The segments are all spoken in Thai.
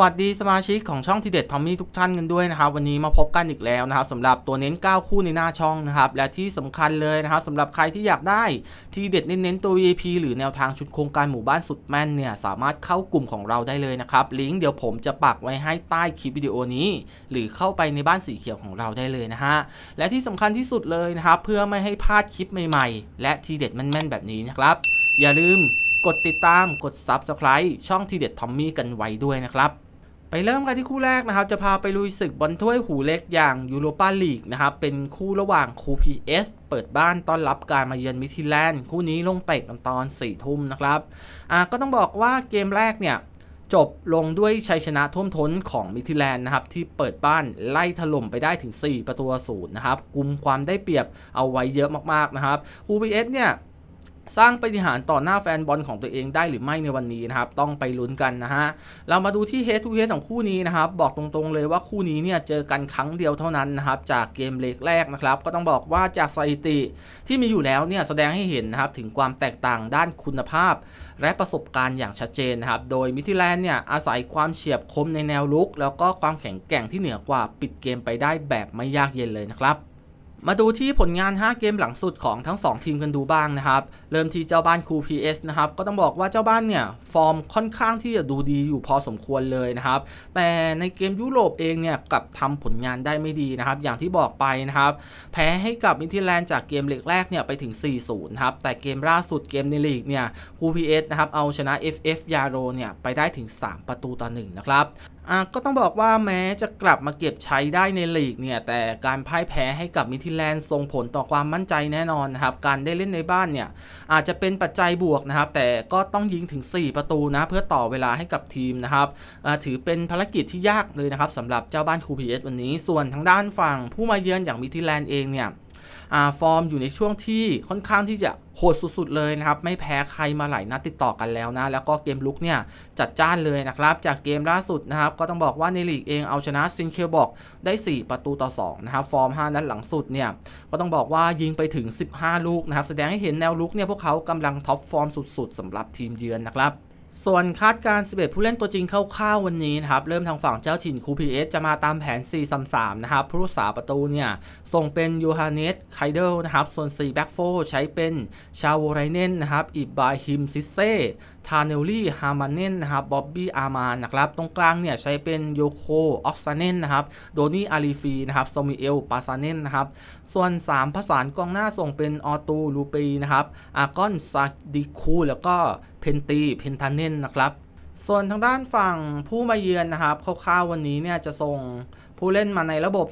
วัสดีสมาชิกของช่องทีเด็ดทอมมี่ทุกท่านกันด้วยนะครับวันนี้มาพบกันอีกแล้วนะครับสำหรับตัวเน้น 9 คู่ในหน้าช่องนะครับและที่สำคัญเลยนะครับสำหรับใครที่อยากได้ทีเด็ดเน้นๆตัว VIP หรือแนวทางชุดโครงการหมู่บ้านสุดแม่นเนี่ยสามารถเข้ากลุ่มของเราได้เลยนะครับลิงก์เดี๋ยวผมจะปักไว้ให้ใต้คลิปวิดีโอนี้ หรือเข้าไปในบ้านสีเขียวของเราได้เลยนะฮะและที่สำคัญที่สุดเลยนะครับเพื่อไม่ให้พลาดคลิปใหม่ๆ และทีเด็ดแม่นๆแบบนี้นะครับอย่าลืมกดติดตาม กด Subscribe ช่องทีเด็ดทอมมี่กันไว้ด้วยนะครับ ไปเริ่มกันที่คู่แรกนะครับ จะพาไปลุยศึกบอลถ้วยหูเล็กอย่างยูโรปาลีกนะครับ เป็นคู่ระหว่างคูพีเอสเปิดบ้านต้อนรับการมาเยือนมิทิแลนด์ คู่นี้ลงเตะกันตอน4ี่ทุ่มนะครับอ่าก็ต้องบอกว่าเกมแรกเนี่ย จบลงด้วยชัยชนะท่วมท้นของมิทิแลนด์นะครับ ที่เปิดบ้านไล่ถล่มไปได้ถึง 4 ประตูศูนย์นะครับกุมความได้เปรียบเอาไว้เยอะมากๆนะครับคูพีเอสเนี่ย สร้างปฏิหารต่อหน้าแฟนบอลของตัวเองได้หรือไม่ในวันนี้นะครับ ต้องไปลุ้นกันนะฮะ เรามาดูที่ head to head ของคู่นี้นะครับ บอกตรงๆเลยว่าคู่นี้เนี่ยเจอกันครั้งเดียวเท่านั้นนะครับ จากเกมเล็กแรกนะครับ ก็ต้องบอกว่าจากสถิติที่มีอยู่แล้วเนี่ยแสดงให้เห็นนะครับถึงความแตกต่างด้านคุณภาพ และประสบการณ์อย่างชัดเจนนะครับ โดยมิทิแลนด์เนี่ยอาศัยความเฉียบคมในแนวลุก แล้วก็ความแข็งแกร่งที่เหนือกว่าปิดเกมไปได้แบบไม่ยากเย็นเลยนะครับ มาดูที่ผลงาน 5 เกมหลังสุดของทั้ง 2 ทีมกันดูบ้างนะครับ เริ่มที่เจ้าบ้านคู PS นะครับ ก็ต้องบอกว่าเจ้าบ้านเนี่ย ฟอร์มค่อนข้างที่จะดูดีอยู่พอสมควรเลยนะครับ แต่ในเกมยุโรปเองเนี่ยกลับทำผลงานได้ไม่ดีนะครับ อย่างที่บอกไปนะครับ แพ้ให้กับมิทิแลนด์จากเกมเล็กแรกเนี่ยไปถึง 4-0นะครับ แต่เกมล่าสุดเกมในลีกเนี่ยคู PS นะครับเอาชนะ FF ยาโรเนี่ยไปได้ถึง 3 ประตูต่อ1นะครับ ก็ต้องบอกว่าแม้จะกลับมาเก็บใช้ได้ในลีกเนี่ย แต่การพ่ายแพ้ให้กับมิทิแลนด์ส่งผลต่อความมั่นใจแน่นอนนะครับ การได้เล่นในบ้านเนี่ย อาจจะเป็นปัจจัยบวกนะครับ แต่ก็ต้องยิงถึง 4 ประตูนะ เพื่อต่อเวลาให้กับทีมนะครับถือเป็นภารกิจที่ยากเลยนะครับสำหรับเจ้าบ้านคูพีเอสวันนี้ส่วนทางด้านฝั่งผู้มาเยือนอย่างมิทิแลนด์เองเนี่ย ฟอร์มอยู่ในช่วงที่ค่อนข้างที่จะโหดสุดๆเลยนะครับ ไม่แพ้ใครมาหลายนัดติดต่อกันแล้วนะ แล้วก็เกมลุกเนี่ยจัดจ้านเลยนะครับ จากเกมล่าสุดนะครับ ก็ต้องบอกว่าในลีกเองเอาชนะซินเคลบอกได้ 4 ประตูต่อ 2 นะครับ ฟอร์ม 5 นัดหลังสุดเนี่ย ก็ต้องบอกว่ายิงไปถึง 15 ลูกนะครับ แสดงให้เห็นแนวลุกเนี่ยพวกเขากำลังท็อปฟอร์มสุดๆสำหรับทีมเยือนนะครับ ส่วนคาดการณ์11 ผู้เล่นตัวจริงคร่าวๆวันนี้นะครับ เริ่มทางฝั่งเจ้าถิ่นคูพีเอสจะมาตามแผน 4-3-3 นะครับ ผู้รักษาประตูเนี่ย ส่งเป็นยูฮาเนสไคเดลนะครับ ส่วน 4 แบ็กโฟใช้เป็นชาวไรเนนนะครับ อิบบาฮิมซิเซ ทาเนลลี่ ฮามาเนนนะครับ บ๊อบบี้ อามานนะครับ ตรงกลางเนี่ยใช้เป็นโยโค ออกซานเนนนะครับ โดนี่ อาลีฟี นะครับโซมิเอล ปาซาเนนนะครับ ส่วน 3 ผสานกองหน้าส่งเป็น ออตู ลูปีนะครับ อากอน ซาดิคู แล้วก็ เพนตี เพนทานเนนนะครับ ส่วนทางด้านฝั่งผู้มาเยือนนะครับ คร่าวๆวันนี้เนี่ยจะส่ง ผู้เล่นมาในระบบ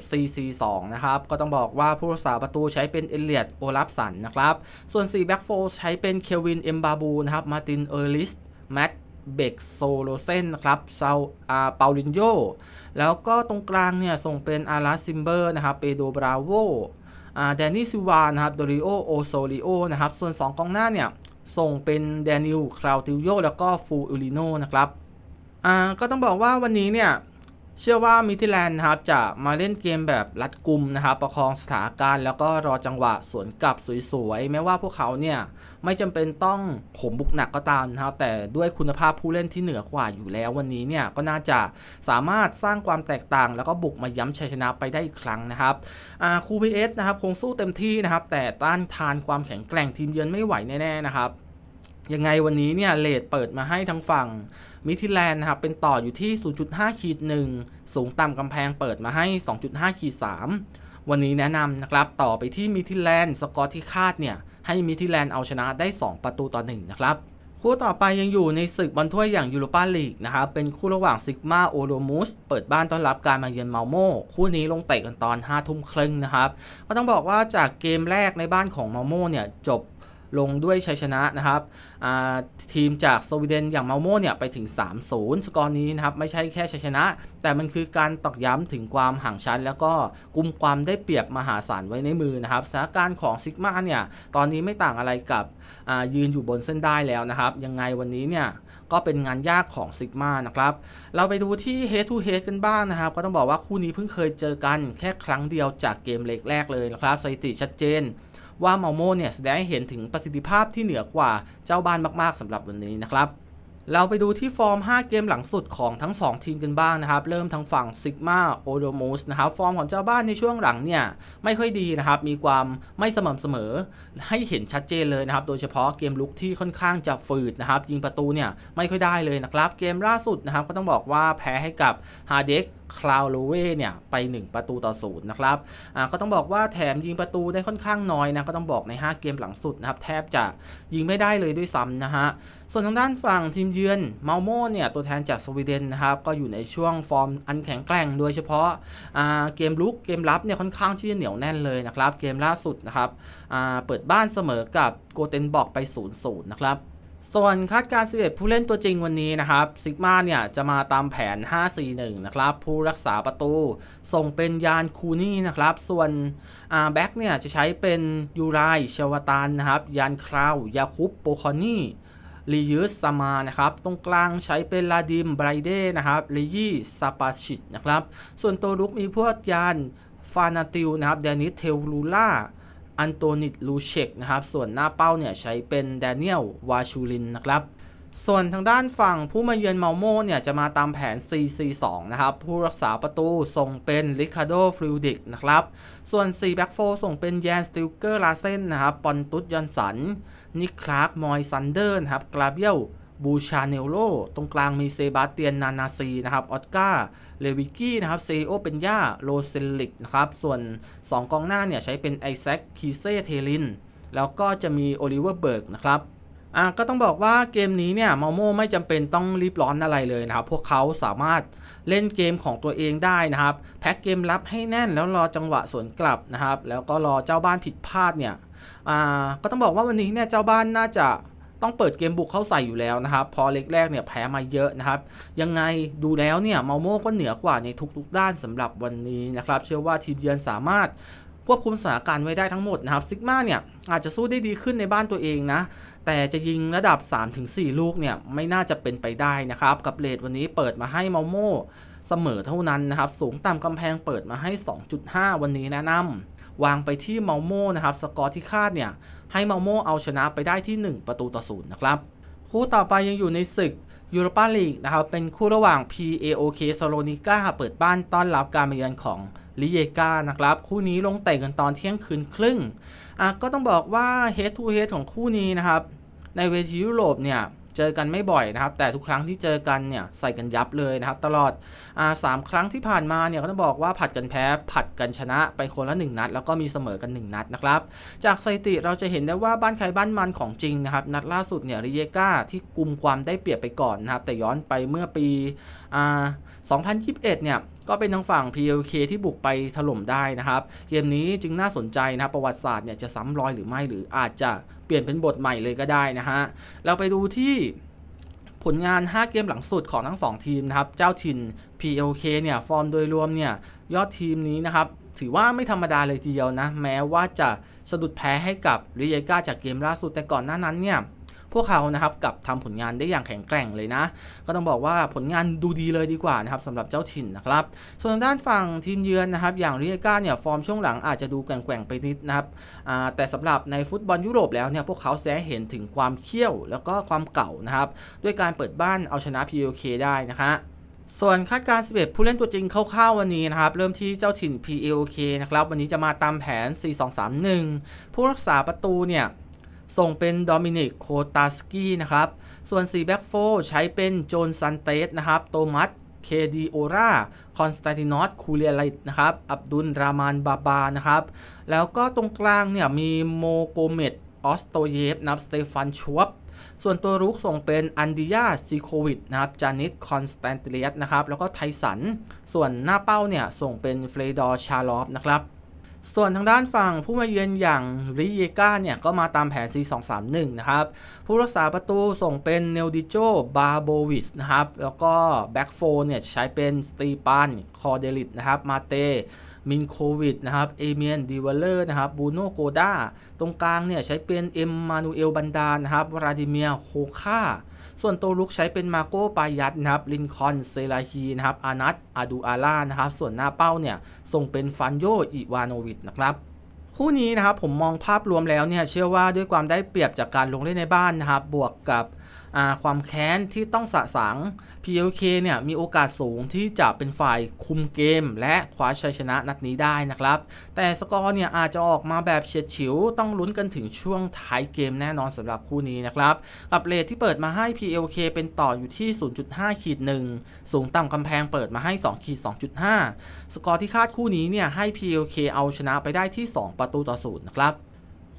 4-4-2 นะครับ ก็ต้องบอกว่าผู้รักษาประตูใช้เป็นเอเลียดโอลัฟสันนะครับ ส่วน 4 แบ็กโฟใช้เป็นเควิน เอมบาบูนะครับ มาติน เออร์ลิส แมตเบกโซโลเซนนะครับเซาอาเปาลินโย แล้วก็ตรงกลางเนี่ย ส่งเป็นอาราซิมเบอร์นะครับ เปโดบราโวอ่าแดนนี่ซิวานะครับ โดริโอ โอโซลิโอ นะครับ ส่วน 2 กองหน้าเนี่ย ส่งเป็นแดนิลคราวติโย แล้วก็ฟูอุลิโนนะครับ อ่า ก็ต้องบอกว่าวันนี้เนี่ย เชื่อว่ามิทิแลนด์นะครับจะมาเล่นเกมแบบรัดกุมนะครับประคองสถานการณ์แล้วก็รอจังหวะสวนกลับสวยๆแม้ว่าพวกเขาเนี่ยไม่จำเป็นต้องผมบุกหนักก็ตามนะครับแต่ด้วยคุณภาพผู้เล่นที่เหนือกว่าอยู่แล้ววันนี้เนี่ยก็น่าจะสามารถสร้างความแตกต่าง แล้วก็บุกมาย้ำชัยชนะไปได้อีกครั้งนะครับอ่าคูพีเอสนะครับคงสู้เต็มที่นะครับแต่ต้านทานความแข็งแกร่งทีมเยือนไม่ไหวแน่ๆนะครับยังไงวันนี้เนี่ยเลดเปิดมาให้ทั้งฝั่ง มิทิแลนด์นะครับเป็นต่ออยู่ที่ 0.5ขีด1สูงต่ำกำแพงเปิดมาให้ 2.5ขีด3วันนี้แนะนำนะครับต่อไปที่มิทิแลนด์สกอร์ที่คาดเนี่ยให้มิทิแลนด์เอาชนะได้ 2 ประตูต่อ1นะครับคู่ต่อไปยังอยู่ในศึกบอลถ้วยอย่างยูโรปาลีกนะครับเป็นคู่ระหว่างซิกมาโอโรมุสเปิดบ้านต้อนรับการมาเยือนเมาโมคู่นี้ลงเตะกันตอน5ทุ่มครึ่งนะครับก็ต้องบอกว่าจากเกมแรกในบ้านของเมาโมเนี่ยจบ ลงด้วยชัยชนะนะครับทีมจากสวีเดนอย่างมาโมเนี่ยไปถึง 3-0 สกอร์นี้นะครับไม่ใช่แค่ชัยชนะ แต่มันคือการตอกย้ำถึงความห่างชั้น แล้วก็กุมความได้เปรียบมหาศาลไว้ในมือนะครับสถานการณ์ของซิกมาเนี่ยตอนนี้ไม่ต่างอะไรกับยืนอยู่บนเส้นได้แล้วนะครับ ยังไงวันนี้เนี่ยก็เป็นงานยากของซิกมานะครับ เราไปดูที่ head to head กันบ้างนะครับ ก็ต้องบอกว่าคู่นี้เพิ่งเคยเจอกันแค่ครั้งเดียวจากเกมเล็กแรกเลยนะครับสถิติชัดเจน ว่าเมาโมเนี่ยแสดงให้เห็นถึงประสิทธิภาพที่เหนือกว่าเจ้าบ้านมากๆสำหรับวันนี้นะครับ เราไปดูที่ฟอร์ม 5 เกมหลังสุดของทั้ง 2 ทีมกันบ้างนะครับ เริ่มทางฝั่งซิกมาโอโดมูสนะครับ ฟอร์มของเจ้าบ้านในช่วงหลังเนี่ย ไม่ค่อยดีนะครับ มีความไม่สม่ำเสมอ ให้เห็นชัดเจนเลยนะครับ โดยเฉพาะเกมลุกที่ค่อนข้างจะฝืดนะครับ ยิงประตูเนี่ย ไม่ค่อยได้เลยนะครับ เกมล่าสุดนะครับ ก็ต้องบอกว่าแพ้ให้กับฮาเด็กคลาวโลเวเนี่ย ไป 1 ประตูต่อศูนย์นะครับอ่าก็ต้องบอกว่าแถมยิงประตูได้ค่อนข้างน้อยนะ ก็ต้องบอกใน 5 เกมหลังสุดนะครับ แทบจะยิงไม่ได้เลยด้วยซ้ำนะฮะ ส่วนทางด้านฝั่งทีมเยือนเมาโมเนี่ยตัวแทนจากสวีเดนนะครับก็อยู่ในช่วงฟอร์มอันแข็งแกร่งโดยเฉพาะเกมลุกเกมรับเนี่ยค่อนข้างที่จะเหนียวแน่นเลยนะครับ เกมล่าสุดนะครับเปิดบ้านเสมอกับโกเทนบอกไป 0-0 นะครับส่วนคาดการณ์11 ผู้เล่นตัวจริงวันนี้นะครับซิกมาเนี่ยจะมาตามแผน 5-4-1 นะครับ ผู้รักษาประตู ส่งเป็นยานคูนี่นะครับ ส่วนแบ็กเนี่ยจะใช้เป็นยูไรเชวตานนะครับ ยานคราวยาคุปโปคอนี่ ลียูสซามานะครับตรงกลางใช้เป็นลาดิมไบรเดนะครับลียี่ซาปาชิตนะครับส่วนตัวลุกมีพวกยานฟานาติลนะครับเดนิสเทลลูล่าอันโตนิตลูเชกนะครับส่วนหน้าเป้าเนี่ยใช้เป็นแดเนียลวาชูลินนะครับส่วนทางด้านฝั่งผู้มาเยือนเมาโมเนี่ยจะมาตามแผน 4-4-2 นะครับ ผู้รักษาประตูส่งเป็นริคาโดฟริวดิกนะครับ ส่วน4แบ็กโฟส่งเป็นแยนสติลเกอร์ลาเซนนะครับ ปอนตุสยอนสัน นิคลาร์กมอยซันเดอร์นะครับกราเบียลบูชาเนโลตรงกลางมีเซบาสเตียนนานาซีนะครับออสการ์เลวิกี้นะครับเซโอเป็นย่าโรเซลลิกนะครับส่วน 2 กองหน้าเนี่ยใช้เป็นไอแซคคีเซเทลิน แล้วก็จะมีโอลิเวอร์เบิร์กนะครับอะก็ต้องบอกว่าเกมนี้เนี่ยมาโมไม่จำเป็นต้องรีบร้อนอะไรเลยนะครับ พวกเขาสามารถเล่นเกมของตัวเองได้นะครับ แพ็กเกมรับให้แน่นแล้วรอจังหวะสวนกลับนะครับ แล้วก็รอเจ้าบ้านผิดพลาดเนี่ย อ่าก็ต้องบอกว่าวันนี้เนี่ยเจ้าบ้านน่าจะต้องเปิดเกมบุกเข้าใส่อยู่แล้วนะครับ พอเล็กแรกเนี่ยแพ้มาเยอะนะครับ ยังไงดูแล้วเนี่ยมาโม่ก็เหนือกว่าในทุกๆด้านสำหรับวันนี้นะครับ เชื่อว่าทีมเยือนสามารถควบคุมสถานการณ์ไว้ได้ทั้งหมดนะครับซิกมาเนี่ยอาจจะสู้ได้ดีขึ้นในบ้านตัวเองนะ แต่จะยิงระดับ 3-4 ลูกเนี่ยไม่น่าจะเป็นไปได้นะครับ กับเลดวันนี้เปิดมาให้มาโม่เสมอเท่านั้นนะครับ สูงต่ำกำแพงเปิดมาให้ 2.5 วันนี้แนะนำ วางไปที่เมาโมนะครับสกอร์ที่คาดเนี่ยให้เมาโมเอาชนะไปได้ที่ 1 ประตูต่อศูนย์นะครับคู่ต่อไปยังอยู่ในศึกยูโรปาลีกนะครับเป็นคู่ระหว่าง PAOK ซาโลนิก้าเปิดบ้านต้อนรับการมาเยือนของลิเยกานะครับ คู่นี้ลงเตะกันตอนเที่ยงคืนครึ่งอะก็ต้องบอกว่า head to head ของคู่นี้นะครับ ในเวทียุโรปเนี่ย เจอกันไม่บ่อยนะครับ แต่ทุกครั้งที่เจอกันเนี่ยใส่กันยับเลยนะครับ ตลอดอ่าสามครั้งที่ผ่านมาเนี่ยก็ต้องบอกว่าผัดกันแพ้ผัดกันชนะไปคนละ 1 นัด แล้วก็มีเสมอกัน 1 นัดนะครับ จากสถิติเราจะเห็นได้ว่าบ้านใครบ้านมันของจริงนะครับ นัดล่าสุดเนี่ยริเยกาที่กลุ่มความได้เปรียบไปก่อนนะครับ แต่ย้อนไปเมื่อปีอ่า2021 เนี่ย ก็เป็นทางฝั่ง PLK ที่บุกไปถล่มได้นะครับ เกมนี้จึงน่าสนใจนะครับประวัติศาสตร์เนี่ยจะซ้ำรอยหรือไม่หรืออาจจะเปลี่ยนเป็นบทใหม่เลยก็ได้นะฮะเราไปดูที่ผลงาน 5 เกมหลังสุดของทั้ง 2 ทีมนะครับ เจ้าถิ่น PLK เนี่ยฟอร์มโดยรวมเนี่ยยอดทีมนี้นะครับถือว่าไม่ธรรมดาเลยทีเดียวนะ แม้ว่าจะสะดุดแพ้ให้กับริเยกาจากเกมล่าสุดแต่ก่อนหน้านั้นเนี่ย พวกเขานะครับกับทำผลงานได้อย่างแข็งแกร่งเลยนะ ก็ต้องบอกว่าผลงานดูดีเลยดีกว่านะครับสำหรับเจ้าถิ่นนะครับ ส่วนด้านฝั่งทีมเยือนนะครับ อย่างริเอก้าเนี่ยฟอร์มช่วงหลังอาจจะดูแกว่งๆไปนิดนะครับแต่สำหรับในฟุตบอลยุโรปแล้วเนี่ยพวกเขาแสดงเห็นถึงความเขี้ยวแล้วก็ความเก่านะครับด้วยการเปิดบ้านเอาชนะ PLK ได้นะคะส่วนคาดการณ์11 ผู้เล่นตัวจริงคร่าวๆวันนี้นะครับ เริ่มที่เจ้าถิ่น PLK นะครับ วันนี้จะมาตามแผน 4-2-3-1 ผู้รักษาประตูเนี่ย ส่งเป็นโดมินิกโคตาสกี้นะครับ ส่วน4แบ็กโฟใช้เป็นโจนซันเตสนะครับ โตมัสเคดีโอราคอนสแตนตินอสคูเลียลิตนะครับ อับดุลรามานบาบา นะครับ แล้วก็ตรงกลางเนี่ยมีโมโกเมตออสโตเยฟนับสเตฟานชวบส่วนตัวรุกส่งเป็นอันดิยาซิโควิดนะครับ จานิสคอนสแตนติเลียสนะครับ แล้วก็ไทสัน ส่วนหน้าเป้าเนี่ยส่งเป็นเฟรดอร์ชาลอฟนะครับ ส่วนทางด้านฝั่งผู้มาเยือนอย่างริเยกาเนี่ยก็มาตามแผน4-2-3-1 นะครับ ผู้รักษาประตูส่งเป็นเนลดิโจบาโบวิสนะครับ แล้วก็แบ็กโฟเนี่ยใช้เป็นสตีปานคอเดลิตนะครับ มาเตมินโควิดนะครับ เอเมียนดีวลเลอร์นะครับ บูโนโกดาตรงกลางเนี่ยใช้เป็นเอ็มมานูเอลบันดานะครับวราดิเมียโฮคา ส่วนตัวลุกใช้เป็นมาโก้ปายัตนะครับลินคอนเซราฮีนะครับอานัตอาดูอาล่านะครับส่วนหน้าเป้าเนี่ยส่งเป็นฟันโยอิวานโนวิชนะครับคู่นี้นะครับผมมองภาพรวมแล้วเนี่ยเชื่อว่าด้วยความได้เปรียบจากการลงเล่นในบ้านนะครับบวกกับ ความแค้นที่ต้องสะสาง PLK เนี่ยมีโอกาสสูงที่จะเป็นฝ่ายคุมเกม และคว้าชัยชนะนัดนี้ได้นะครับ แต่สกอร์เนี่ยอาจจะออกมาแบบเฉียดฉิว ต้องลุ้นกันถึงช่วงท้ายเกมแน่นอนสำหรับคู่นี้นะครับกับเลทที่เปิดมาให้ PLK เป็นต่ออยู่ที่ 0.5ขีด1สูงต่ำกำแพงเปิดมาให้2ขีด2.5 สกอร์ที่คาดคู่นี้เนี่ยให้ PLK เอาชนะไปได้ที่ 2 ประตูต่อศูนย์นะครับ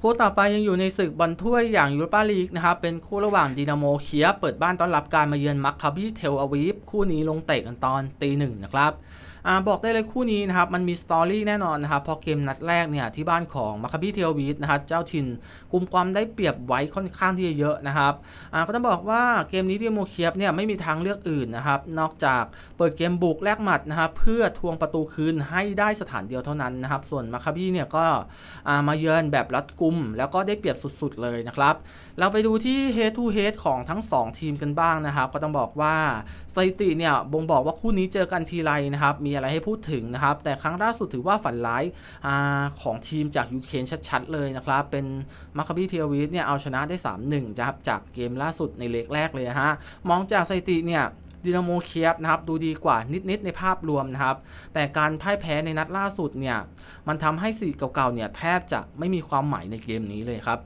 คู่ต่อไปยังอยู่ในศึกบอลถ้วยอย่างยูโรปาลีกนะครับ เป็นคู่ระหว่างดินาโมเคียเปิดบ้านต้อนรับการมาเยือนมัคคาบีเทลอาวีฟคู่นี้ลงเตะกันตอนตีหนึ่งนะครับ อ่าบอกได้เลยคู่นี้นะครับมันมีสตอรี่แน่นอนนะครับพราะเกมนัดแรกเนี่ยที่บ้านของมัคคาบีเทลวีฟนะครับเจ้าถิ่นกลุ่มความได้เปรียบไว้ค่อนข้างที่จะเยอะนะครับอ่าก็ต้องบอกว่าเกมนี้ดินาโมเคียฟเนี่ยไม่มีทางเลือกอื่นนะครับนอกจากเปิดเกมบุกแลกหมัดนะครับเพื่อทวงประตูคืนให้ได้สถานเดียวเท่านั้นนะครับส่วนมัคคาบีเนี่ยก็อ่ามาเยือนแบบรัดกุมแล้วก็ได้เปรียบสุดๆเลยนะครับ เราไปดูที่ head to head ของทั้ง 2 ทีมกันบ้างนะครับ ก็ต้องบอกว่าสถิติเนี่ยบ่งบอกว่าคู่นี้เจอกันทีไรนะครับ มีอะไรให้พูดถึงนะครับ แต่ครั้งล่าสุดถือว่าฝันร้ายอของทีมจากยูเครนชัดๆ เลยนะครับ เป็นมาคาบีเทลวีสเนี่ยเอาชนะได้ 3-1นะครับจากเกมล่าสุดในเล็กแรกเลยฮะมองจากสถิติเนี่ยดินาโมเคียฟนะครับดูดีกว่านิด ๆ ในภาพรวมนะครับ แต่การพ่ายแพ้ในนัดล่าสุดเนี่ย มันทำให้สีเก่า ๆ เนี่ย แทบจะไม่มีความหมายในเกมนี้เลยครับ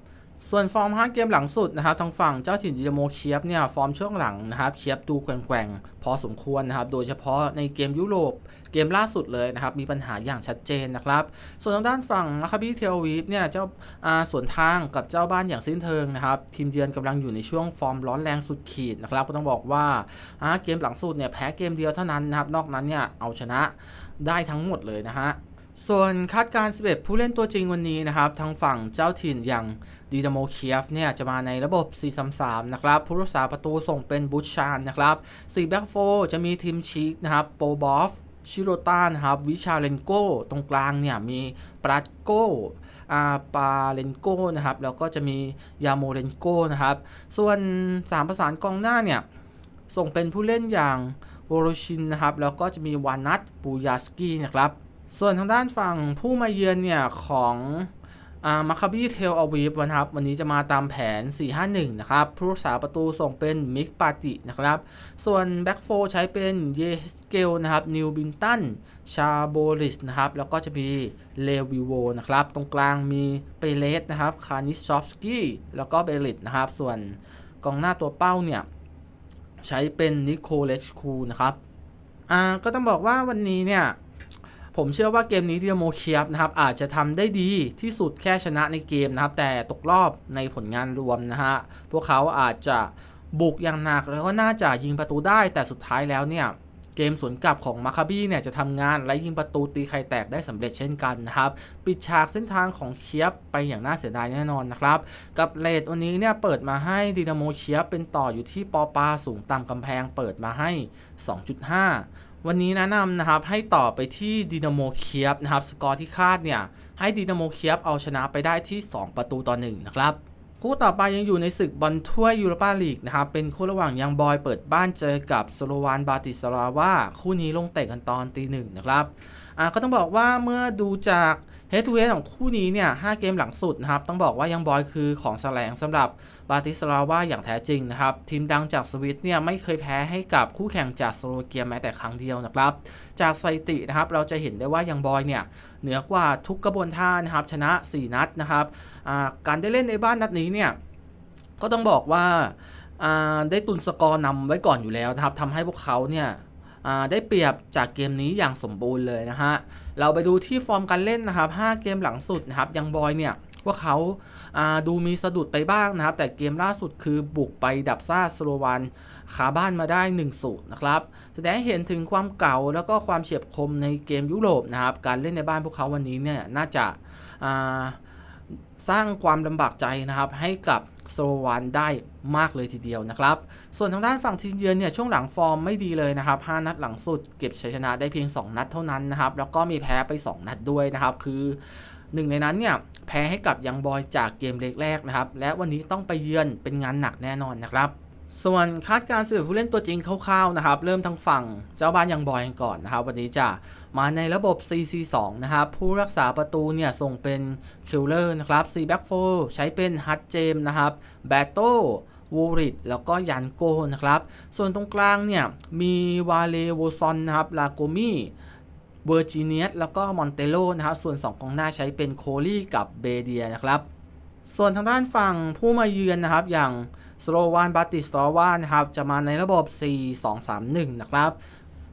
ส่วนฟอร์ม5เกมหลังสุดนะครับทางฝั่งเจ้าถิ่นดิโมเคียฟเนี่ยฟอร์มช่วงหลังนะครับเคียฟดูแกว่งๆพอสมควรนะครับโดยเฉพาะในเกมยุโรปเกมล่าสุดเลยนะครับมีปัญหาอย่างชัดเจนนะครับ ส่วนทางด้านฝั่งมาคาบีเทลวีฟเนี่ยเจ้าอ่าสวนทางกับเจ้าบ้านอย่างสิ้นเชิงนะครับทีมเยือนกำลังอยู่ในช่วงฟอร์มร้อนแรงสุดขีดนะครับก็ต้องบอกว่าอ่าเกมหลังสุดเนี่ยแพ้เกมเดียวเท่านั้นนะครับนอกนั้นเนี่ยเอาชนะได้ทั้งหมดเลยนะฮะส่วนคาดการณ์11 ผู้เล่นตัวจริงวันนี้นะครับทางฝั่งเจ้าถิ่นอย่าง ดีนาโมเคียฟเนี่ยจะมาในระบบ 4-3-3 นะครับ ผู้รักษาประตูส่งเป็นบูชานนะครับ4แบ็กโฟจะมีทีมชีกนะครับโปบอฟชิโรต้านะครับ วิชาเลนโกตรงกลางเนี่ยมีปราโกอาปาเลนโกนะครับ แล้วก็จะมียาโมเลนโกนะครับ ส่วน 3 ประสานกองหน้าเนี่ย ส่งเป็นผู้เล่นอย่างโวโรชินนะครับ แล้วก็จะมีวานัทปูยาสกี้นะครับ ส่วนทางด้านฝั่งผู้มาเยือนเนี่ยของ มาคาบีเทลอาวีฟนะครับวันนี้จะมาตามแผน 4-5-1 นะครับ ผู้รักษาประตูส่งเป็นมิกปาตินะครับ ส่วนแบ็กโฟใช้เป็นเยสเกลนะครับนิวบินตันชาโบลิสนะครับ แล้วก็จะมีเลวิโวนะครับ ตรงกลางมีเปเลสนะครับคานิชอฟสกี้แล้วก็เบลิตนะครับ ส่วนกองหน้าตัวเป้าเนี่ย ใช้เป็นนิโคเลชคูนะครับอ่าก็ต้องบอกว่าวันนี้เนี่ย ผมเชื่อว่าเกมนี้ดินาโมเคียฟนะครับอาจจะทำได้ดีที่สุดแค่ชนะในเกมนะครับ แต่ตกรอบในผลงานรวมนะฮะพวกเขาอาจจะบุกอย่างหนักแล้วก็น่าจะยิงประตูได้ แต่สุดท้ายแล้วเนี่ยเกมสวนกลับของมาคาบี้เนี่ยจะทำงานและยิงประตูตีไข่แตกได้สำเร็จเช่นกันนะครับ ปิดฉากเส้นทางของเคียฟไปอย่างน่าเสียดายแน่นอนนะครับ กับเลดวันนี้เนี่ยเปิดมาให้ดินาโมเคียฟเป็นต่ออยู่ที่ปอปาสูงต่ำกำแพงเปิดมาให้ 2.5 วันนี้แนะนำนะครับให้ต่อไปที่ดินาโมเคียฟนะครับสกอร์ที่คาดเนี่ยให้ดินาโมเคียฟเอาชนะไปได้ที่ 2 ประตูต่อ1นะครับคู่ต่อไปยังอยู่ในศึกบอลถ้วยยูโรปาลีกนะครับเป็นคู่ระหว่างยังบอยเปิดบ้านเจอกับสโลวานบาติสลาวาคู่นี้ลงเตะกันตอนตีหนึ่งนะครับอ่าก็ต้องบอกว่าเมื่อดูจากเฮดทูเฮดของคู่นี้เนี่ย5เกมหลังสุดนะครับต้องบอกว่ายังบอยคือของแสลงสำหรับ บาติสลาวาอย่างแท้จริงนะครับ ทีมดังจากสวิตเนี่ยไม่เคยแพ้ให้กับคู่แข่งจากสโลเกียแม้แต่ครั้งเดียวนะครับ จากสถิตินะครับเราจะเห็นได้ว่ายังบอยเนี่ยเหนือกว่าทุกกระบวนท่านะครับชนะ 4 นัดนะครับการได้เล่นในบ้านนัดนี้เนี่ยก็ต้องบอกว่าได้ตุนสกอร์นำไว้ก่อนอยู่แล้วนะครับทำให้พวกเขาเนี่ยได้เปรียบจากเกมนี้อย่างสมบูรณ์เลยนะฮะ เราไปดูที่ฟอร์มการเล่นนะครับ 5 เกมหลังสุดนะครับ ยังบอยเนี่ย วกเขาาดูมีสะดุดไปบ้างนะครับ แต่เกมล่าสุดคือบุกไปดับซ่าสโลวันขาบ้านมาได้1สูตรนะครับ แสดงให้เห็นถึงความเก่าแล้วก็ความเฉียบคมในเกมยุโรปนะครับ การเล่นในบ้านพวกเขาวันนี้เนี่ยน่าจะาสร้างความลำบากใจนะครับให้กับโซวานได้มากเลยทีเดียวนะครับ ส่วนทางด้านฝั่งทีมเยือนเนี่ยช่วงหลังฟอร์มไม่ดีเลยนะครับ 5 นัดหลังสุดเก็บชัยชนะได้เพียง 2 นัดเท่านั้นนะครับ แล้วก็มีแพ้ไป 2 นัดด้วยนะครับ คือ หนึ่งในนั้นเนี่ยแพ้ให้กับยังบอยจากเกมเล็กแรกนะครับ และวันนี้ต้องไปเยือนเป็นงานหนักแน่นอนนะครับ ส่วนคาดการณ์สืบผู้เล่นตัวจริงคร่าวๆนะครับ เริ่มทางฝั่งเจ้าบ้านยังบอยกันก่อนนะครับ วันนี้จะมาในระบบ 4-4-2 นะครับ ผู้รักษาประตูเนี่ยส่งเป็นคิลเลอร์นะครับ4 back 4ใช้เป็นฮัตเจมนะครับแบตโต้วูริดแล้วก็ยันโกนะครับ ส่วนตรงกลางเนี่ยมีวาเลโวซอนนะครับลาโกมี เวอร์จิเนียสแล้วก็มอนเตโลนะครับ ส่วน 2 กองหน้าใช้เป็นโคลี่กับเบเดียนะครับ ส่วนทางด้านฝั่งผู้มาเยือนนะครับ อย่างสโลวานบาติสตอวานนะครับ จะมาในระบบ 4-2-3-1 นะครับ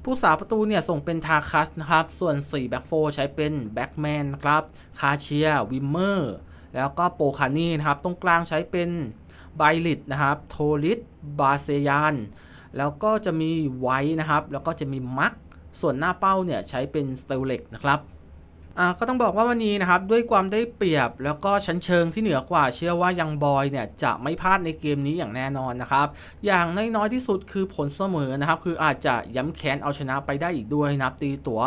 ผู้สาประตูเนี่ยส่งเป็นทาคัสนะครับ ส่วน 4 แบ็กโฟใช้เป็นแบ็กแมนครับ คาเชีย วิมเมอร์ แล้วก็โปคานี่นะครับ ตรงกลางใช้เป็นไบลิตนะครับ โทลิตบาเซยาน แล้วก็จะมีไวท์นะครับ แล้วก็จะมีมัก ส่วนหน้าเป้าเนี่ยใช้เป็นสเตลเล็กนะครับ ก็ต้องบอกว่าวันนี้นะครับด้วยความได้เปรียบแล้วก็ชั้นเชิงที่เหนือกว่าเชื่อว่ายังบอยเนี่ยจะไม่พลาดในเกมนี้อย่างแน่นอนนะครับอย่างน้อยๆที่สุดคือผลเสมอนะครับคืออาจจะย้ำแค้นเอาชนะไปได้อีกด้วยนะครับตีตั๋ว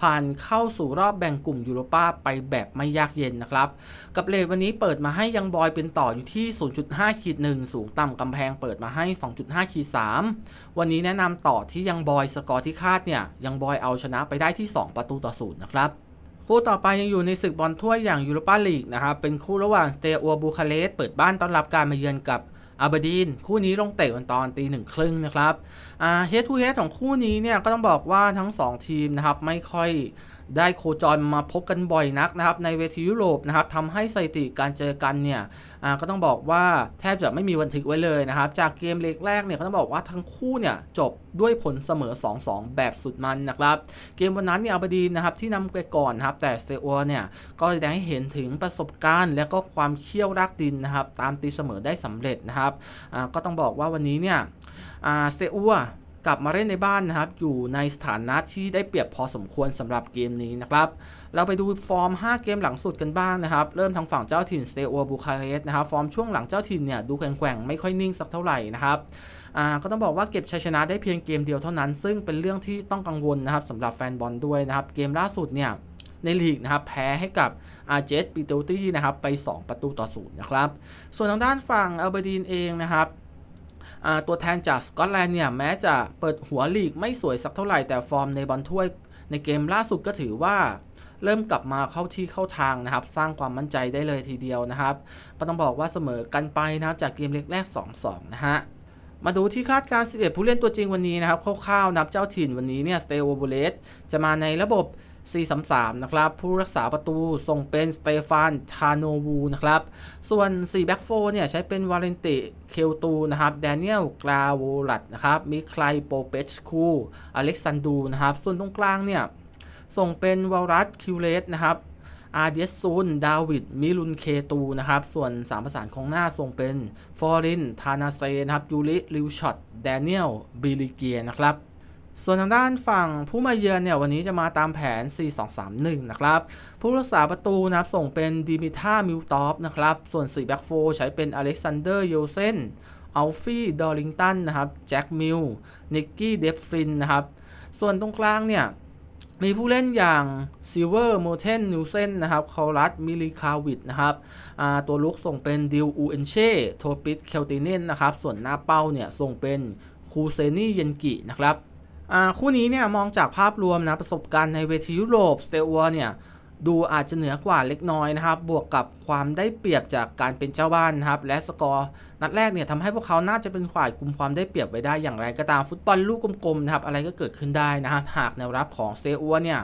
ผ่านเข้าสู่รอบแบ่งกลุ่มยูโรป้าไปแบบไม่ยากเย็นนะครับกับเลทวันนี้เปิดมาให้ยังบอยเป็นต่ออยู่ที่ 0.5ขีด1สูงต่ำกำแพงเปิดมาให้ 2.5ขีด3วันนี้แนะนำต่อที่ยังบอยสกอร์ที่คาดเนี่ยยังบอยเอาชนะไปได้ที่ 2 ประตูต่อศูนย์นะครับ คู่ต่อไปยังอยู่ในศึกบอลถ้วยอย่างยูโรปาลีกนะครับเป็นคู่ระหว่างสเตอัวบูคาเรสเปิดบ้านต้อนรับการมาเยือนกับอาบดีน คู่นี้ลงเตะวันตอนตีหนึ่งครึ่งนะครับเฮดทูเฮดของคู่นี้เนี่ยก็ต้องบอกว่าทั้ง 2 ทีมนะครับไม่ค่อย ได้โคจรมาพบกันบ่อยนักนะครับในเวทียุโรปนะครับทำให้สถิติการเจอกันเนี่ยก็ต้องบอกว่าแทบจะไม่มีบันทึกไว้เลยนะครับ จากเกมเล็กแรกเนี่ยก็ต้องบอกว่าทั้งคู่เนี่ยจบด้วยผลเสมอ 2-2 แบบสุดมันนะครับ เกมวันนั้นเนี่ยอาบดีนนะครับที่นำไปก่อนนะครับแต่เซอัวเนี่ยก็แสดงให้เห็นถึงประสบการณ์ และก็ความเขี้ยวรักดินนะครับ ตามตีเสมอได้สำเร็จนะครับก็ต้องบอกว่าวันนี้เนี่ยเซอัว กลับมาเล่นในบ้านนะครับ อยู่ในสถานะที่ได้เปรียบพอสมควรสำหรับเกมนี้นะครับ เราไปดูฟอร์ม 5 เกมหลังสุดกันบ้างนะครับ เริ่มทางฝั่งเจ้าถิ่นสเตอัวบูคาเรสนะครับ ฟอร์มช่วงหลังเจ้าถิ่นเนี่ยดูแข็งแกร่งไม่ค่อยนิ่งสักเท่าไหร่นะครับก็ต้องบอกว่าเก็บชัยชนะได้เพียงเกมเดียวเท่านั้น ซึ่งเป็นเรื่องที่ต้องกังวลนะครับสำหรับแฟนบอลด้วยนะครับ เกมล่าสุดเนี่ยในลีกนะครับแพ้ให้กับอาร์เจสปิโตตี้นะครับไป 2 ประตูต่อศูนย์นะครับ ส่วนทางด้านฝั่งอัลเบรดีนเองนะครับ ตัวแทนจากสกอตแลนด์เนี่ยแม้จะเปิดหัวลีกไม่สวยสักเท่าไหร่แต่ฟอร์มในบอลถ้วยในเกมล่าสุดก็ถือว่าเริ่มกลับมาเข้าที่เข้าทางนะครับ สร้างความมั่นใจได้เลยทีเดียวนะครับ ก็ต้องบอกว่าเสมอกันไปนะครับจากเกมเล็กแรก 2-2 นะฮะ มาดูที่คาดการณ์11ผู้เล่นตัวจริงวันนี้นะครับคร่าวๆนับเจ้าถิ่นวันนี้เนี่ยสเตโอโบเลสจะมาในระบบ 4-3-3 นะครับ ผู้รักษาประตูส่งเป็นสเตฟานทาโนวูนะครับ ส่วน 4 แบ็กโฟเนี่ยใช้เป็นวาเลนติเคลตูนะครับ แดเนียลกลาโวลัดนะครับ มิคลายโปเปชคูอเล็กซานดูนะครับ ส่วนตรงกลางเนี่ย ส่งเป็นวอลรัสคิวเลสนะครับอาร์เดสซูน ดาวิด มิลุนเคตู นะครับ ส่วนสามประสานของหน้าส่งเป็น ฟอริน ทานาเซนะครับจูริ ลิวช็อต แดเนียล บิลิเกียนะครับ ส่วนทางด้านฝั่งผู้มาเยือนเนี่ยวันนี้จะมาตามแผน 4-2-3-1 นะครับ ผู้รักษาประตูนะครับส่งเป็นดิมิท่ามิลตอฟนะครับ ส่วน4แบ็กโฟใช้เป็นอเล็กซานเดอร์โยเซนอัลฟี่ดอริงตันนะครับแจ็คมิลนิกกี้เดฟฟินนะครับ ส่วนตรงกลางเนี่ยมีผู้เล่นอย่างซิลเวอร์โมเทนนิวเซนนะครับคอรัสมิลิคาวิดนะครับตัวลุกส่งเป็นดิวอูเอนเช่โทปิสเคลติเนนนะครับ ส่วนหน้าเป้าเนี่ยส่งเป็นคูเซนี่เยนกินะครับ คู่นี้เนี่ยมองจากภาพรวมนะประสบการณ์ในเวทียุโรปสเตอัวเนี่ยดูอาจจะเหนือกว่าเล็กน้อยนะครับ บวกกับความได้เปรียบจากการเป็นเจ้าบ้านนะครับ และสกอร์นัดแรกเนี่ยทำให้พวกเขาน่าจะเป็นฝ่ายคุมความได้เปรียบไว้ได้อย่างไรก็ตามฟุตบอลลูกกลมๆนะครับอะไรก็เกิดขึ้นได้นะครับหากแนวรับของเซอัวเนี่ย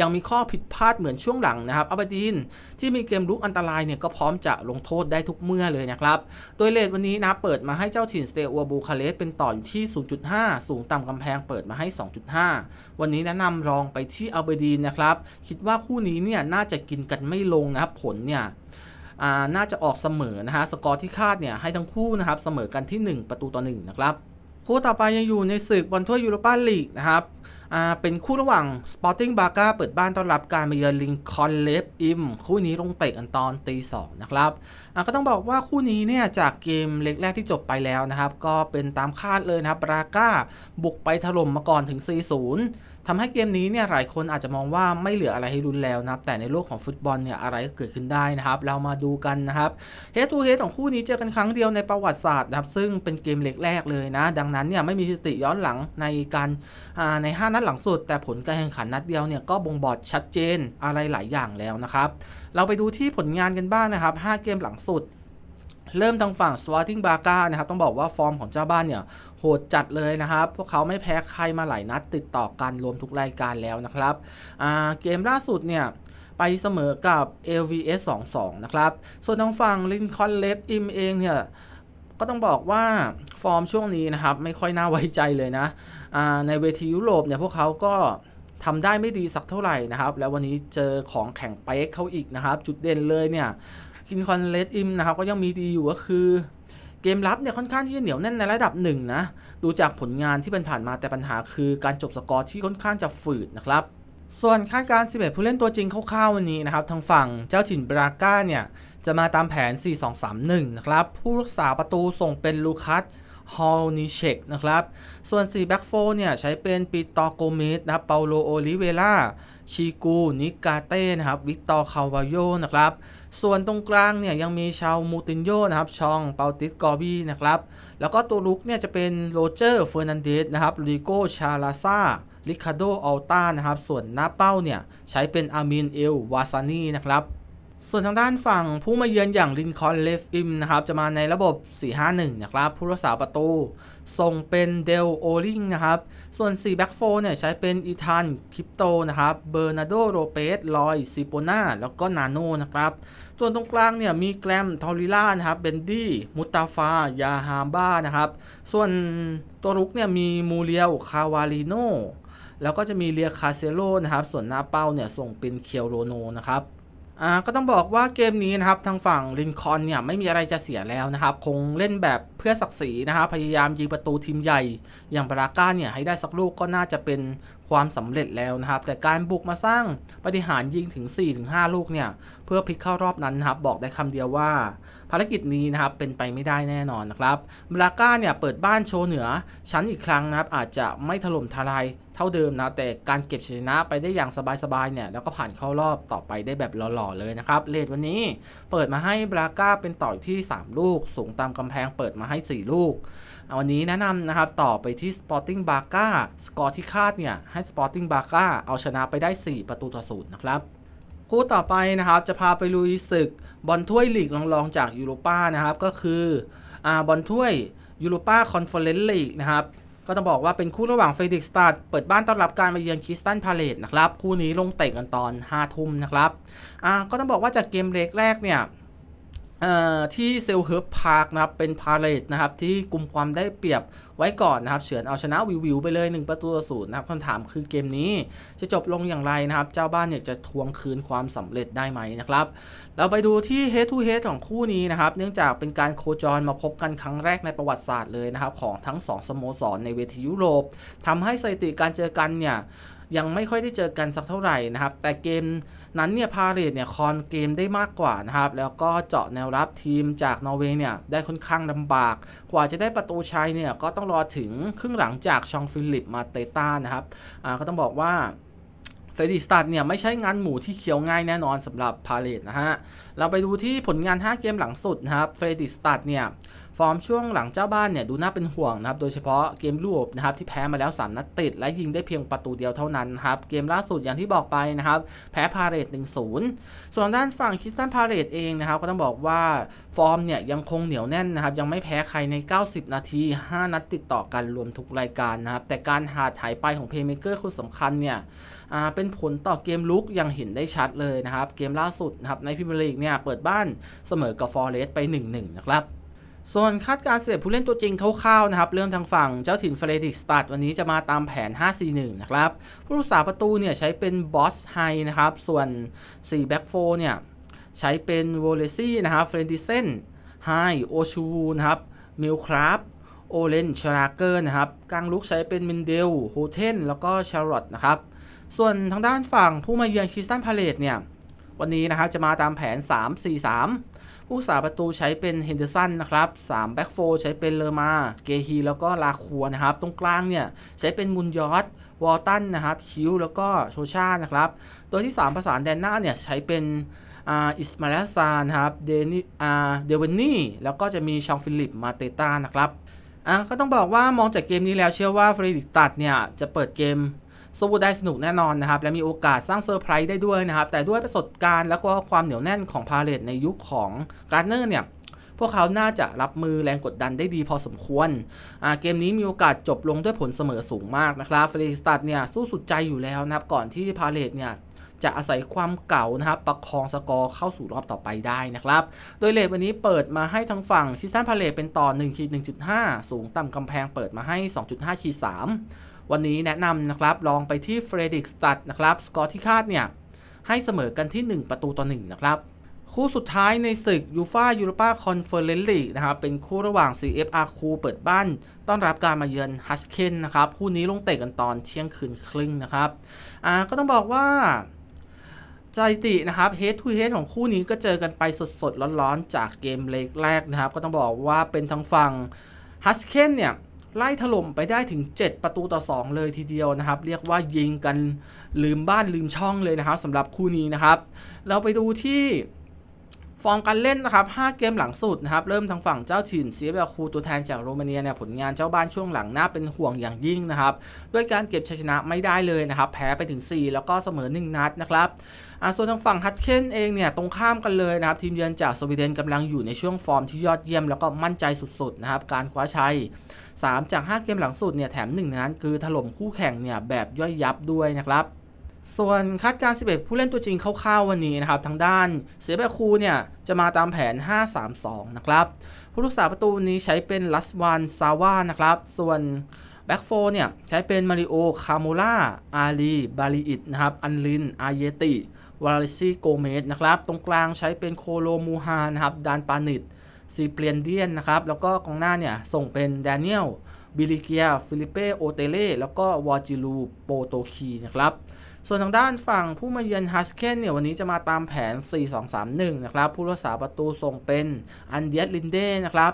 ยังมีข้อผิดพลาดเหมือนช่วงหลังนะครับอับดีนที่มีเกมลุกอันตรายเนี่ยก็พร้อมจะลงโทษได้ทุกเมื่อเลยนะครับโดยเลทวันนี้นะเปิดมาให้เจ้าถิ่นเซอัวบูคาเลสเป็นต่ออยู่ที่ 0.5 สูงต่ำกำแพงเปิดมาให้ 2.5 วันนี้แนะนำลองไปที่อัลเบดีนนะครับคิดว่าคู่นี้เนี่ยน่าจะกินกันไม่ลงนะครับผลเนี่ย น่าจะออกเสมอนะฮะสกอร์ที่คาดเนี่ยให้ทั้งคู่นะครับเสมอกันที่ 1 ประตูต่อ1นะครับคู่ต่อไปยังอยู่ในศึกบอลถ้วยยูโรปาลีกนะครับเป็นคู่ระหว่าง Sporting b a กาเปิดบ้านต้อนรับการมาเยือนลิงคอนเลฟอิมคู่นี้ลงเตะกันตอนตีสองนะครับก็ต้องบอกว่าคู่นี้เนี่ยจากเกมเล็กแรกที่จบไปแล้วนะครับ ก็เป็นตามคาดเลยนะครับบราก้าบุกไปถล่มมาก่อนถึง 4-0 ทำให้เกมนี้เนี่ยหลายคนอาจจะมองว่าไม่เหลืออะไรให้รุนแล้วนะครับแต่ในโลกของฟุตบอลเนี่ยอะไรก็เกิดขึ้นได้นะครับ เรามาดูกันนะครับเฮดทูเฮดของคู่นี้เจอกันครั้งเดียวในประวัติศาสตร์นะครับ ซึ่งเป็นเกมเล็กแรกเลยนะ ดังนั้นเนี่ยไม่มีสติย้อนหลังในการใน 5 นัดหลังสุด แต่ผลการแข่งขันนัดเดียวเนี่ยก็บ่งบอกชัดเจนอะไรหลายอย่างแล้วนะครับ เราไปดูที่ผลงานกันบ้างนะครับ 5 เกมหลังสุดเริ่มทางฝั่ง Sporting b a g a นะครับ ต้องบอกว่าฟอร์มของเจ้าบ้านเนี่ย โหดจัดเลยนะครับ พวกเขาไม่แพ้ใครมาหลายนัดติดต่อกันรวมทุกรายการแล้วนะครับเกมล่าสุดเนี่ยไปเสมอกับ LVS 2-2 นะครับ ส่วนทางฝั่งลินคอนเลฟอิมเองเนี่ย ก็ต้องบอกว่าฟอร์มช่วงนี้นะครับ ไม่ค่อยน่าไว้ใจเลยนะในเวทียุโรปเนี่ยพวกเขาก็ทำได้ไม่ดีสักเท่าไหร่นะครับ แล้ววันนี้เจอของแข่งเป๊กเขาอีกนะครับ จุดเด่นเลยเนี่ยคินคอนเลฟอิมนะครับ ก็ยังมีดีอยู่ก็คือ เกมรับเนี่ยค่อนข้างที่จะเหนียวแน่นในระดับหนึ่งนะ ดูจากผลงานที่เป็นผ่านมาแต่ปัญหาคือการจบสกอร์ที่ค่อนข้างจะฝืดนะครับส่วนคาดการณ์11 ผู้เล่นตัวจริงคร่าวๆวันนี้นะครับ ทางฝั่งเจ้าถิ่นบราก้าเนี่ยจะมาตามแผน 4-2-3-1 นะครับ ผู้รักษาประตูส่งเป็นลูคัสฮอลนิเชกนะครับ ส่วน 4 แบ็กโฟเนี่ยใช้เป็นปีตอโกเมสนะครับเปาโลโอลิเวล่า ชิกู นิกาเต้ นะครับ วิกตอร์คาวาโยนะครับ ส่วนตรงกลางเนี่ยยังมีชาวมูตินโยนะครับ ชอง เปาติสกอบี้นะครับ แล้วก็ตัวลุกเนี่ยจะเป็นโรเจอร์เฟอร์นันเดสนะครับริโกชาลาซาลิคาโดอัลต้านะครับ ส่วนหน้าเป้าเนี่ยใช้เป็นอามินเอลวาซานีนะครับ ส่วนทางด้านฝั่งผู้มาเยือนอย่างลินคอนเลฟอิมนะครับจะมาในระบบ 4-5-1 นะครับ ผู้รักษาประตูส่งเป็นเดลโอลิงนะครับ ส่วน 4 แบ็กโฟเนี่ยใช้เป็นอีธานคริปโตนะครับเบอร์นาโดโรเปสลอยซิโปนาแล้วก็นาโนนะครับส่วนตรงกลางเนี่ยมีแกรมทอริล่านะครับเบนดี้มุตาฟายาฮามบ้านะครับ ส่วนตัวรุกเนี่ยมีมูเรียลคาวาลิโนแล้วก็จะมีเรียคาเซโลนะครับส่วนหน้าเป้าเนี่ยส่งเป็นเคียวโรโนนะครับ อ่าก็ต้องบอกว่าเกมนี้นะครับทางฝั่งลินคอนเนี่ยไม่มีอะไรจะเสียแล้วนะครับ คงเล่นแบบเพื่อศักดิ์ศรีนะครับพยายามยิงประตูทีมใหญ่ อย่างบราก้าเนี่ยให้ได้สักลูกก็น่าจะเป็นความสำเร็จแล้วนะครับ แต่การบุกมาสร้างปฏิหารย์ยิงถึง 4-5 ลูกเนี่ย เพื่อพลิกเข้ารอบนั้นนะครับ บอกได้คำเดียวว่า ภารกิจนี้นะครับเป็นไปไม่ได้แน่นอนนะครับบราก้าเนี่ยเปิดบ้านโชว์เหนือชั้นอีกครั้งนะครับอาจจะไม่ถล่มทลายเท่าเดิมนะแต่การเก็บชนะไปได้อย่างสบายๆเนี่ยแล้วก็ผ่านเข้ารอบต่อไปได้แบบหล่อๆเลยนะครับเลดวันนี้เปิดมาให้บราก้าเป็นต่ออยู่ที่ 3 ลูก สูงตามกำแพงเปิดมาให้ 4 ลูกวันนี้แนะนำนะครับต่อไปที่ Sporting b a g a สกอร์ที่คาดเนี่ยให้ Sporting b a g a เอาชนะไปได้ 4 ประตูต่อศูนย์นะครับคู่ต่อไปนะครับจะพาไปลุยศึก บอลถ้วยลีกรองๆจากยูโรป้านะครับก็คืออ่าบอลถ้วยยูโรป้าคอนเฟอเรนซ์ลีกนะครับก็ต้องบอกว่าเป็นคู่ระหว่างเฟดิกสตาร์เปิดบ้านต้อนรับการมาเยือนคริสตันพาเลตนะครับคู่นี้ลงเตะกันตอน5ทุ่มนะครับอ่าก็ต้องบอกว่าจากเกมเล็กแรกเนี่ย ที่เซลเฮิร์บพาร์คนะครับเป็นพาเลตนะครับที่กลุ่มความได้เปรียบไว้ก่อนนะครับเฉือนเอาชนะวิววิวไปเลย 1 ประตูต่อศูนย์นะครับคำถามคือเกมนี้จะจบลงอย่างไรนะครับ เจ้าบ้านเนี่ยจะทวงคืนความสำเร็จได้ไหมนะครับ เราไปดูที่ head to head ของคู่นี้นะครับ เนื่องจากเป็นการโคจรมาพบกันครั้งแรกในประวัติศาสตร์เลยนะครับของทั้ง 2 สโมสรในเวทียุโรปทำให้สถิติการเจอกันเนี่ย ยังไม่ค่อยได้เจอกันสักเท่าไหร่นะครับ แต่เกมนั้นเนี่ยพาเรตเนี่ยคอนเกมได้มากกว่านะครับ แล้วก็เจาะแนวรับทีมจากนอร์เวย์เนี่ยได้ค่อนข้างลำบาก กว่าจะได้ประตูชัยเนี่ยก็ต้องรอถึงครึ่งหลังจากชองฟิลิปมาเตต้านะครับอ่าก็ต้องบอกว่าเฟรดิสตัดเนี่ยไม่ใช่งานหมูที่เคี้ยวง่ายแน่นอนสำหรับพาเลตนะฮะ เราไปดูที่ผลงาน 5 เกมหลังสุดนะครับ เฟรดิสตัดเนี่ย ฟอร์มช่วงหลังเจ้าบ้านเนี่ยดูน่าเป็นห่วงนะครับโดยเฉพาะเกมรูปนะครับที่แพ้มาแล้ว 3 นัดติด และยิงได้เพียงประตูเดียวเท่านั้นครับเกมล่าสุดอย่างที่บอกไปนะครับแพ้พาเรต1-0 ส่วนด้านฝั่งคิสตันพาเรตเองนะครับก็ต้องบอกว่าฟอร์มเนี่ยยังคงเหนียวแน่นนะครับยังไม่แพ้ใครใน 90 นาที 5 นัดติดต่อกันรวมทุกรายการนะครับแต่การหาดหายไปของเพย์เมเกอร์คนสำคัญเนี่ยเป็นผลต่อเกมลุกยังเห็นได้ชัดเลยนะครับ เกมล่าสุดนะครับในพรีเมียร์ลีกเนี่ยเปิดบ้านเสมอกับฟอร์เรสไป 1-1 นะครับ ส่วนคาดการณ์เสร็จผู้เล่นตัวจริงคร่าวๆนะครับ เริ่มทางฝั่งเจ้าถิ่นเฟรดิกสตัดวันนี้จะมาตามแผน 5-4-1 นะครับ ผู้รักษาประตูเนี่ยใช้เป็นบอสไฮนะครับ ส่วน 4 แบ็กโฟเนี่ยใช้เป็นโวเลซี่นะครับเฟรนดิเซนไฮโอชูนะครับมิลคราฟโอเลนชราเกอร์นะครับกลางลุกใช้เป็นมินเดลโฮเทนแล้วก็ชาร์ลอตนะครับ ส่วนทางด้านฝั่งผู้มาเยือนคริสตันพาเลตเนี่ยวันนี้นะครับจะมาตามแผน 3-4-3 ผู้สาประตูใช้เป็นเฮนเดอร์สันนะครับ3แบ็กโฟใช้เป็นเลอมา เกฮีแล้วก็ลาคัวนะครับ ตรงกลางเนี่ยใช้เป็นมุนยอสวอลตันนะครับคิวแล้วก็โชชานะครับตัวที่ 3 ประสานแดนหน้าเนี่ยใช้เป็นอิสมาลซานครับเดนิเดวินนี่ แล้วก็จะมีชองฟิลิปมาเตต้านะครับอ่าก็ต้องบอกว่ามองจากเกมนี้แล้วเชื่อว่าเฟรดิกตัดเนี่ยจะเปิดเกม สู้ได้สนุกแน่นอนนะครับ และมีโอกาสสร้างเซอร์ไพรส์ได้ด้วยนะครับ แต่ด้วยประสบการณ์แล้วก็ความเหนียวแน่นของพาเลตในยุคของการ์เนอร์เนี่ยพวกเขาน่าจะรับมือแรงกดดันได้ดีพอสมควร เกมนี้มีโอกาสจบลงด้วยผลเสมอสูงมากนะครับเฟรดิสตัดเนี่ยสู้สุดใจอยู่แล้วนะครับ ก่อนที่พาเลตเนี่ยจะอาศัยความเก่านะครับ ประคองสกอร์เข้าสู่รอบต่อไปได้นะครับ โดยเลทวันนี้เปิดมาให้ทางฝั่งชิซันพาเลตเป็นต่อ1ขีด1.5 สูงต่ำกำแพงเปิดมาให้ 2.5ขีด3 วันนี้แนะนำนะครับ ลองไปที่เฟรดิกสตัดนะครับ สกอร์ที่คาดเนี่ยให้เสมอกันที่ 1 ประตูต่อ1นะครับ คู่สุดท้ายในศึกยูฟายูโรปาคอนเฟอเรนซ์ลีกนะครับ เป็นคู่ระหว่าง CFR คูเปิดบ้าน ต้อนรับการมาเยือนฮัสเคนนะครับ คู่นี้ลงเตะกันตอนเที่ยงคืนครึ่งนะครับ อ่าก็ต้องบอกว่าใจตินะครับ Head to Head ของคู่นี้ก็เจอกันไปสดๆ ร้อนๆ จากเกมเล็กแรกนะครับ ก็ต้องบอกว่าเป็นทางฝั่งฮัสเคนเนี่ย ไล่ถล่มไปได้ถึง 7 ประตูต่อ 2 เลยทีเดียวนะครับ เรียกว่ายิงกันลืมบ้านลืมช่องเลยนะครับสำหรับคู่นี้นะครับ เราไปดูที่ฟอร์มการเล่นนะครับ 5 เกมหลังสุดนะครับ เริ่มทางฝั่งเจ้าถิ่นเซียเบลคูตัวแทนจากโรมาเนียเนี่ยผลงานเจ้าบ้านช่วงหลังน่าเป็นห่วงอย่างยิ่งนะครับ ด้วยการเก็บชัยชนะไม่ได้เลยนะครับ แพ้ไปถึง 4 แล้วก็เสมอ 1 นัดนะครับส่วนทางฝั่งฮัตเคนเองเนี่ยตรงข้ามกันเลยนะครับ ทีมเยือนจากสวีเดนกำลังอยู่ในช่วงฟอร์มที่ยอดเยี่ยมแล้วก็มั่นใจสุดๆนะครับ การคว้าชัย 3 จาก 5 เกมหลังสุดเนี่ยแถม1ในนั้นคือถล่มคู่แข่งเนี่ยแบบย่อยยับด้วยนะครับส่วนคาดการณ์11 ผู้เล่นตัวจริงคร่าวๆวันนี้นะครับ ทางด้านเสียแบคูเนี่ยจะมาตามแผน 5-3-2 นะครับ ผู้รักษาประตูวันนี้ใช้เป็นลัสวานซาว่านะครับ ส่วนแบ็กโฟเนี่ยใช้เป็นมาริโอ คาโมล่า อาลี บาลีอิดนะครับ อันลิน อาเยติ วาลิซีโกเมสนะครับ ตรงกลางใช้เป็นโคโลมูฮานะครับ ดานปานิต ซีเปลียนเดียนนะครับ แล้วก็กองหน้าเนี่ย ส่งเป็นแดเนียลบิลิเกีย ฟิลิเปโอเตเล่แล้วก็วอจิลูโปโตคีนะครับ ส่วนทางด้านฝั่งผู้มาเยือนฮัสเคนเนี่ยวันนี้จะมาตามแผน 4-2-3-1 นะครับ ผู้รักษาประตูส่งเป็นอันเดียสลินเด้นะครับ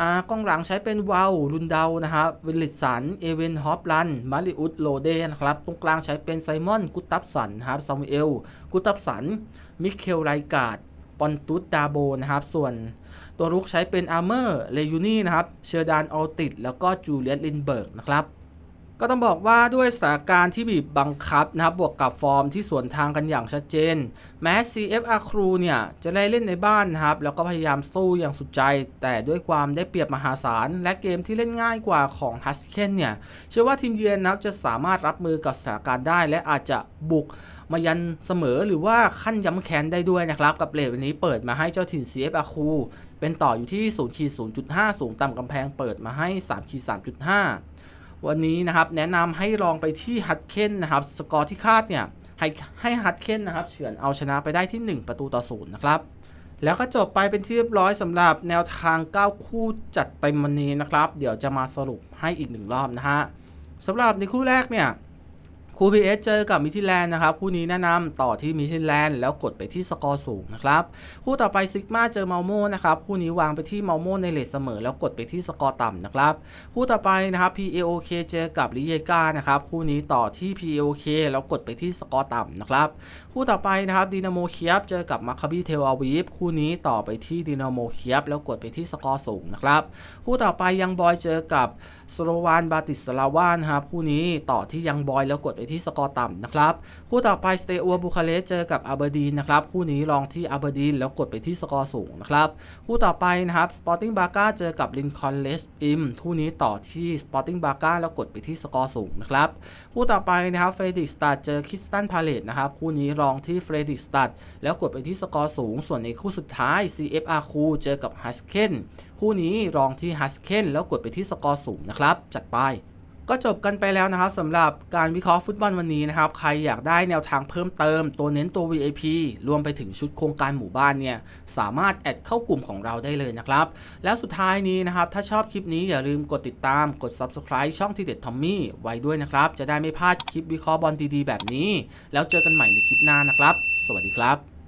อ่ากองหลังใช้เป็นวาวลุนเดานะครับวิลลิสัน เอเวนฮอปลัน มาริอุสโลเดนะครับ ตรงกลางใช้เป็นไซมอน กุตับสันครับซามูเอล กุตับสัน มิเคลไรกาด ปอนตุสดาโบนะครับ ส่วน ตัวรุกใช้เป็นอาร์เมอร์เลยูนี่นะครับเชอร์ดานออลติดแล้วก็จูเลียนลินเบิร์กนะครับ ก็ต้องบอกว่าด้วยสถานการณ์ที่บีบบังคับนะครับบวกกับฟอร์มที่สวนทางกันอย่างชัดเจน แม้ CFR Crew เนี่ยจะได้เล่นในบ้านนะครับแล้วก็พยายามสู้อย่างสุดใจ แต่ด้วยความได้เปรียบมหาศาล และเกมที่เล่นง่ายกว่าของ h u s k e n เนี่ยเชื่อว่าทีมเยือนนะครับจะสามารถรับมือกับสถานการณ์ได้ และอาจจะบุกมายันเสมอหรือว่าขั้นย้ำแค้นได้ด้วยนะครับ กับเลทวันนี้เปิดมาให้เจ้าถิ่น CFR Crew เป็นต่ออยู่ที่0ขีด0.5สูงต่ำกำแพงเปิดมาให้3ขีด3.5 วันนี้นะครับแนะนำให้ลองไปที่ฮัตเคนนะครับสกอร์ที่คาดเนี่ยให้ให้ฮัตเคนนะครับเฉือนเอาชนะไปได้ที่ 1 ประตูต่อศูนย์นะครับแล้วก็จบไปเป็นที่เรียบร้อยสำหรับแนวทาง 9 คู่จัดเต็มวันนี้นะครับ เดี๋ยวจะมาสรุปให้อีกหนึ่งรอบนะฮะสำหรับในคู่แรกเนี่ย คูพีเอสเจอกับมิทิแลนด์นะครับคู่นี้แนะนำต่อที่มิทิแลนด์แล้วกดไปที่สกอร์สูงนะครับคู่ต่อไปซิกมาเจอเมาโมนะครับคู่นี้วางไปที่เมาโมในเลทเสมอ แล้วกดไปที่สกอร์ต่ำนะครับคู่ต่อไปนะครับ PAOK เจอกับลิเยกานะครับคู่นี้ต่อที่ PAOK แล้วกดไปที่สกอร์ต่ำนะครับคู่ต่อไปนะครับดินาโมเคียบเจอกับมาคาบีเทลอาวีฟคู่นี้ต่อไปที่ดินาโมเคียบแล้วกดไปที่สกอร์สูงนะครับคู่ต่อไปยังบอยเจอกับสโลวานบาติสลาวานครับคู่นี้ต่อที่ยังบอยแล้วกดไปที่สกอร์ต่ำนะครับ คู่ต่อไปสเตอัวบูคาเรสเจอกับอาเบอร์ดีนนะครับ คู่นี้ลองที่อาเบอร์ดีนแล้วกดไปที่สกอร์สูงนะครับ คู่ต่อไปนะครับสปอร์ติ้งบาก้าเจอกับลินคอลเลสอิมคู่นี้ต่อที่สปอร์ติ้งบาก้าแล้วกดไปที่สกอร์สูงนะครับ คู่ต่อไปนะครับเฟรดิกสตัดเจอคิสตันพาเลตนะครับ คู่นี้ลองที่เฟรดิกสตัดแล้วกดไปที่สกอร์สูง ส่วนในคู่สุดท้าย CFR คูเจอกับฮัสเคนคู่นี้ลองที่ฮัสเคนแล้วกดไปที่สกอร์สูงนะครับ จัดไป ก็จบกันไปแล้วนะครับสำหรับการวิเคราะห์ฟุตบอลวันนี้นะครับ ใครอยากได้แนวทางเพิ่มเติม ตัวเน้นตัว VIP รวมไปถึงชุดโครงการหมู่บ้านเนี่ยสามารถแอดเข้ากลุ่มของเราได้เลยนะครับ แล้วสุดท้ายนี้นะครับ ถ้าชอบคลิปนี้อย่าลืมกดติดตามกด Subscribe ช่องทีเด็ดทอมมี่ไว้ด้วยนะครับ จะได้ไม่พลาดคลิปวิเคราะห์บอลดีๆ แบบนี้ แล้วเจอกันใหม่ในคลิปหน้านะครับ สวัสดีครับ